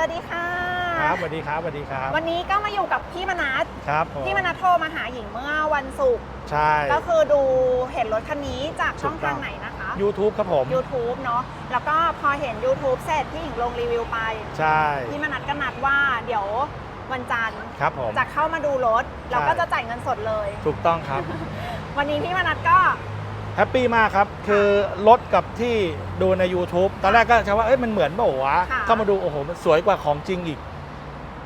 วัสดีค่ะ ครับสวัสดีครับสวัสดีครับวันนี้ก็มาอยู่กับพี่มนัสครับผมพี่มนัสโทรมาหาหญิงเมื่อวันศุกร์ใช่ ก็คือดูเห็นรถคันนี้จากช่องถูกต้ทาอง งไหนนะคะ YouTube ครับผม YouTube เนาะแล้วก็พอเห็น YouTube เสร็จพี่หญิงลงรีวิวไป ใช่พี่มนัสก็นัดว่าเดี๋ยววันจันทร์ครับผม จะเข้ามาดูรถ แล้วก็ใช่ จะจ่ายเงินสดเลย ถูกต้องครับ วันนี้พี่มนัสก็ แฮปปี้มากครับ คือรถกับที่ดูใน YouTube ตอนแรกก็จะว่าเอ้ยมันเหมือนเปล่าวะค่ะเข้ามาดูโอ้โหมันสวยกว่าของจริงอีก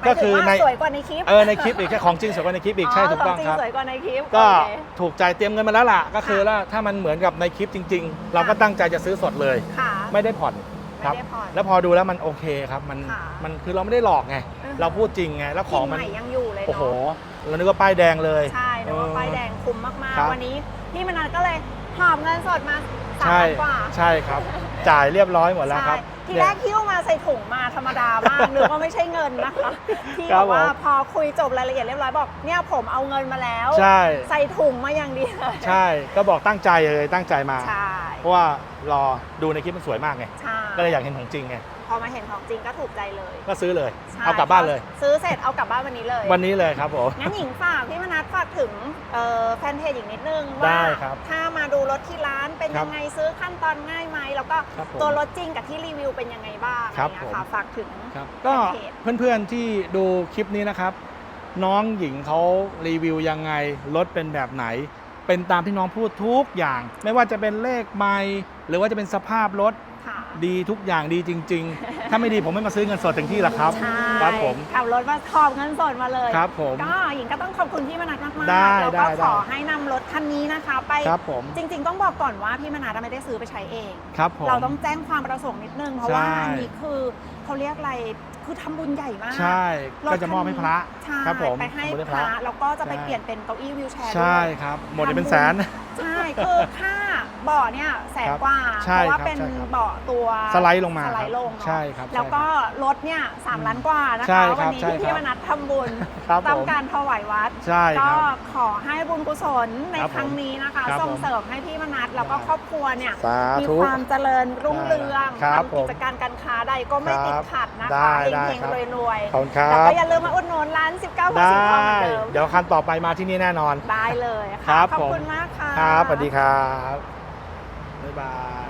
หมายก็ถึคืงอว่าในสวยกว่าในคลิปเออในคลิปอีกแค่ของจริงสวยกว่าในคลิปอีกใช่ถูกต้องขจริครับ สวยกว่าในคลิปก็โอเคถูกใจเตรียมเงินมาแล้วล่ะ ก็คือว่าถ้ามันเหมือนกับในคลิปจริง ๆ เราก็ตั้งใจจะซื้อสดเลย ค่ะ ไม่ได้ผ่อนครับ ไม่ได้ผ่อนแล้วพอดูแล้วมันโอเคครับมันค่ะมันคือเราไม่ได้หลอกไง อือฮึเราพูดจริงไงแล้วของมัน กลิ่ใหม่ยังอยู่เลยโอ้โหเนาะเรานึกว่าป้ายแดงเลย ใช่ นึกว่าเออป้ายแดงคุ้มมากครับ ๆ วันนี้พี่มนัสก็เลยหอบเงินสดมาสามใช่พันกว่าใช่ครับ จ่ายเรียบร้อยหมดแล้วครับ ใช่ทีแรกหิ้วมาใส่ถุงมาธรรมดามากนึกว่าไม่ใช่เงินนะคะพี่ครับบอกว่าผม พอคุยจบรายละเอียดเรียบร้อยบอกเนี่ยผมเอาเงินมาแล้ว ใช่ใส่ถุงมาอย่างดีเลยใช่ก็บอกตั้งใจเลยตั้งใจมา ใช่เพราะว่ารอดูในคลิปมันสวยมากไงใช่ก็เลยอยากเห็นของจริงไงพ อมาเห็นของจริงก็ถูกใจเลยก็ซื้อเลย ใช่เอากลับบ้านเลย ซื้อเสร็จเอากลับบ้านวันนี้เลยวันนี้เลยครับผม งั้นหญิงฝากพี่มนัสฝากถึงเอ่อแฟนเพจอีกนิดนึงได้ว่าครับถ้ามาดูรถที่ร้านเป็นครับยังไงซื้อขั้นตอนง่ายไหมแล้วก็ครับผมตัวรถจริงกับที่รีวิวเป็นยังไงบ้างครับ อะไรเงี้ยค่ะผมฝากถึง ครับก็แฟนเพจ เพื่อนๆที่ดูคลิปนี้นะครับ น้องหญิงเขารีวิวยังไงรถเป็นแบบไหน เป็นตามที่น้องพูดทุกอย่าง ไม่ว่าจะเป็นเลขไมล์หรือว่าจะเป็นสภาพรถ ค่ะ ดีทุกอย่างดีจริง ๆ ถ้าไม่ดีผมไม่มาซื้อเงินสดถึงที่หรอกครับ ใช่ครับผม ขับรถมาทอบเงินสดมาเลยครับผมก็หญิงก็ต้องขอบคุณพี่มนัสมากได้ๆแล้วได้ก็ได้ขอให้นำรถคันนี้นะคะ ไปครับผม จริง ๆ ต้องบอกก่อนว่าพี่มนัสไม่ได้ซื้อไปใช้เอง ครับผม เราต้องแจ้งความประสงค์นิดนึง เพราะว่าใช่ อันนี้คือเขาเรียกอะไรคือทำบุญใหญ่มากใช่รถก็จะมอบให้พระใช่ครับผมไปให้มอบพระ แล้วก็จะไปใช่ เปลี่ยนเป็นเก้าอี้วิวแชร์ใช่ด้วยครับ หมดเนี่ยเป็นแสน ใช่คือค่าเบาะเนี่ยแสนครับกว่าใช่เพราะว่าครับเป็นใช่ครับเบาะตัวสไลด์ลงมาสไลด์ลงใช่เนาะครับแล้วก็รถเนี่ยสามล้านกว่านะใช่คะ ครัวับนี้ใช่ที่ครับพี่มนัสทำบุญครับผมตามการถวายวัด ใช่คก็รับ ขอให้บุญกุศลในครับครั้งนี้นะคะ ครับส่งผมเสริมให้พี่มนัสแล้วก็ได้ครอบครัวเนี่ย สามีธุ ความเจริญรุ่งเรืองครับทำกิจการการค้าใดก็ไม่ติดขัดนะได้คะได้เฮงครับ ๆรวยขอบคุณคๆ รัแล้วบ ก็อย่าลืมมาอุดหนุนร้าน 19พอได้ สิบทองเหมือนเดิมเดี๋ยวคันต่อไปมาที่นี่แน่นอน ได้เลยครัค่ะบขอบผม คุณมากค่ะ ครับสวัสดีครับ บ๊ายบาย